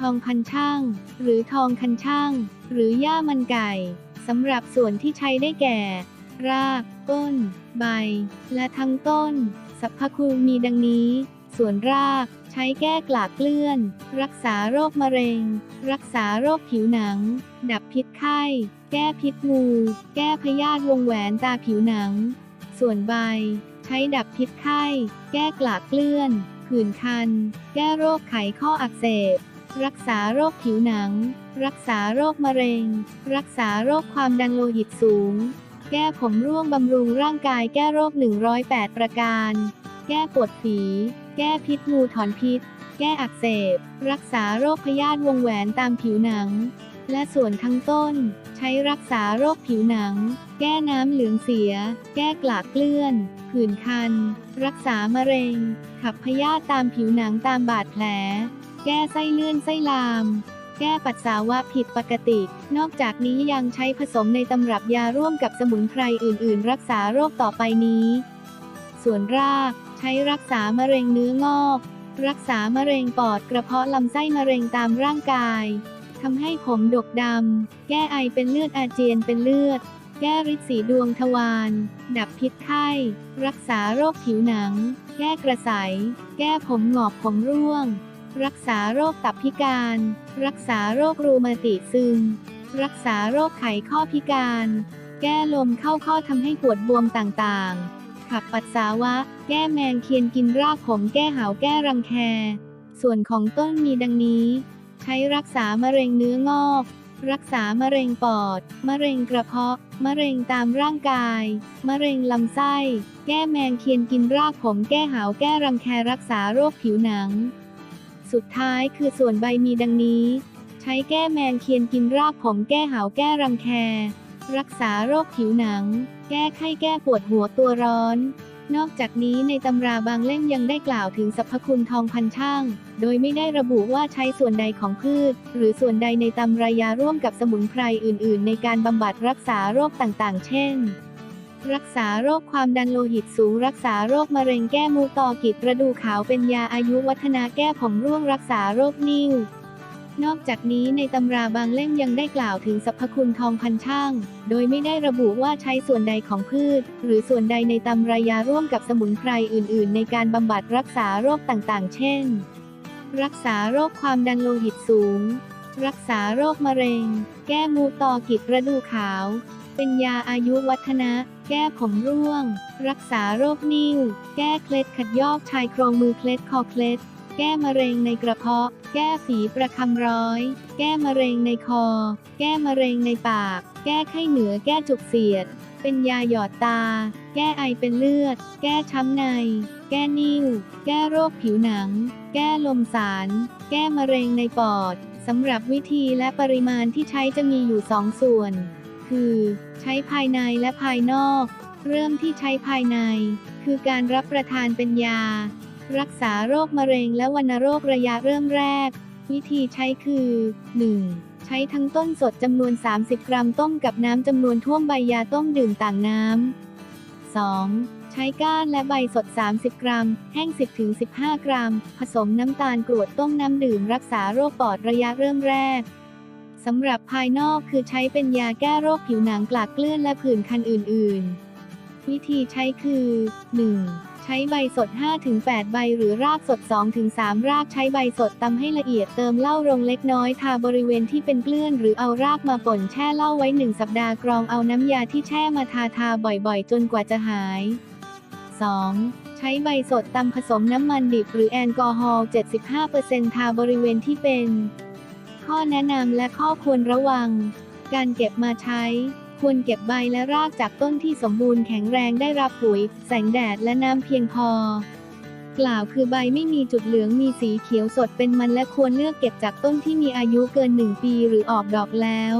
ทองพันช่าง หรือทองคันช่าง หรือหญ้ามันไก่สำหรับส่วนที่ใช้ได้แก่ ราก ต้น ใบ และทั้งต้นสรรพคุณมีดังนี้ ส่วนราก ใช้แก้กลากเกลื่อน รักษาโรคมะเร็ง รักษาโรคผิวหนัง ดับพิษไข้ แก้พิษงู แก้พยาธิวงแหวนตาผิวหนัง ส่วนใบ ใช้ดับพิษไข้ แก้กลากเกลื่อนผื่นคัน แก้โรคไขข้ออักเสบ รักษาโรคผิวหนัง รักษาโรคมะเร็ง รักษาโรคความดันโลหิตสูง แก้ผมร่วงบำรุงร่างกายแก้โรค 108 ประการ แก้ปวดฝี แก้พิษงูถอนพิษ แก้อักเสบ รักษาโรคพยาธิวงแหวนตามผิวหนัง และส่วนทั้งต้น ใช้รักษาโรคผิวหนัง แก้น้ำเหลืองเสีย แก้กลากเกลื่อนผื่นคัน รักษามะเร็ง ขับพยาธิตามผิวหนังตามบาดแผล แก้ไส้เลื่อนไส้ลาม แก้ปัสสาวะผิดปกติ นอกจากนี้ยังใช้ผสมในตำรับยาร่วมกับสมุนไพรอื่น ๆ รักษาโรคต่อไปนี้ ส่วนรากใช้รักษามะเร็งเนื้องอก รักษามะเร็งปอดกระเพาะลำไส้มะเร็งตามร่างกายทำให้ผมดกดำ แก้ไอเป็นเลือดอาเจียนเป็นเลือด แก้ริดสีดวงทวาร ดับพิษไข้ รักษาโรคผิวหนัง แก้กระสาย แก้ผมหงอกผมร่วง รักษาโรคตับพิการ รักษาโรครูมาติซึม รักษาโรคไขข้อพิการ แก้ลมเข้าข้อทำให้ปวดบวมต่างๆ ขับปัสสาวะ แก้แมงเคียนกินรากผมแก้หาวแก้รังแค ส่วนของต้นมีดังนี้ ใช้รักษามะเร็งเนื้องอก รักษามะเร็งปอด มะเร็งกระเพาะ มะเร็งตามร่างกาย มะเร็งลำไส้ แก้แมงเคียนกินรากผมแก้หาวแก้รังแครักษาโรคผิวหนัง สุดท้ายคือส่วนใบมีดังนี้ ใช้แก้แมงเคียนกินรากผมแก้หาวแก้รังแค รักษาโรคผิวหนัง แก้ไข้แก้ปวดหัวตัวร้อน นอกจากนี้ในตำราบางเล่มยังได้กล่าวถึงสรรพคุณทองพันช่าง โดยไม่ได้ระบุว่าใช้ส่วนใดของพืช หรือส่วนใดในตำรายาร่วมกับสมุนไพรอื่น ๆ ในการบำบัดรักษาโรคต่างๆ เช่น รักษาโรคความดันโลหิตสูง รักษาโรคมะเร็งแก้มูตอกิดประดูขาวเป็นยาอายุวัฒนาแก้ผมร่วงรักษาโรคนิ่วนอกจากนี้ในตำราบางเล่มยังได้กล่าวถึงสรรพคุณทองพันช่าง โดยไม่ได้ระบุว่าใช้ส่วนใดของพืช หรือส่วนใดในตำรายาร่วมกับสมุนไพรอื่น ๆ ในการบำบัดรักษาโรคต่างๆ เช่น รักษาโรคความดันโลหิตสูง รักษาโรคมะเร็ง แก้มูตอกิดกระดูขาว เป็นยาอายุวัฒนะ แก้ผมร่วง รักษาโรคนิ่ว แก้เคล็ดขัดยอกชายโครงมือเคล็ดคอเคล็ด แก้มะเร็งในกระเพาะ แก้ฝีประคำร้อย แก้มะเร็งในคอ แก้มะเร็งในปาก แก้ไข้เหนือ แก้จุกเสียด เป็นยาหยอดตา แก้ไอเป็นเลือด แก้ช้ำใน แก้นิ่ว แก้โรคผิวหนัง แก้ลมสาร แก้มะเร็งในปอดสำหรับวิธีและปริมาณที่ใช้จะมีอยู่สองส่วน คือ ใช้ภายในและภายนอก เริ่มที่ใช้ภายใน คือการรับประทานเป็นยา รักษาโรคมะเร็งและวัณโรคระยะเริ่มแรก วิธีใช้คือ 1. ใช้ทั้งต้นสดจำนวน 30 กรัมต้มกับน้ำจำนวนท่วมใบยาต้มดื่มต่างน้ำ 2. ใช้ก้านและใบสด 30 กรัม แห้ง 10-15 กรัม ผสมน้ำตาลกรวดต้มน้ำดื่มรักษาโรคปอดระยะเริ่มแรก สำหรับภายนอกคือใช้เป็นยาแก้โรคผิวหนังกลากเกลื่อนและผื่นคันอื่น ๆ วิธีใช้คือ 1. ใช้ใบสด 5-8 ใบหรือรากสด 2-3 รากใช้ใบสดตำให้ละเอียดเติมเหล้าลงเล็กน้อยทาบริเวณที่เป็นเกลื่อนหรือเอารากมาป่นแช่เหล้าไว้ 1 สัปดาห์กรองเอาน้ำยาที่แช่มาทาทาบ่อยๆ จนกว่าจะหาย 2. ใช้ใบสดตำผสมน้ำมันดิบหรือแอลกอฮอล์ 75%ทาบริเวณที่เป็น ข้อแนะนำและข้อควรระวัง การเก็บมาใช้ ควรเก็บใบและรากจากต้นที่สมบูรณ์แข็งแรงได้รับปุ๋ย แสงแดดและน้ำเพียงพอ กล่าวคือใบไม่มีจุดเหลืองมีสีเขียวสดเป็นมันและควรเลือกเก็บจากต้นที่มีอายุเกิน 1 ปีหรือออกดอกแล้ว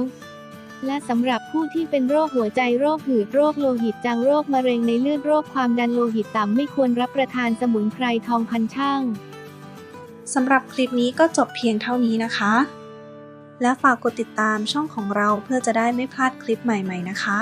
และสำหรับผู้ที่เป็นโรคหัวใจโรคหืดโรคโลหิตจางโรคมะเร็งในเลือดโรคความดันโลหิตต่ำไม่ควรรับประทานสมุนไพรทองพันช่างสำหรับคลิปนี้ก็จบเพียงเท่านี้นะคะ และฝากกดติดตามช่องของเราเพื่อจะได้ไม่พลาดคลิปใหม่ๆนะคะ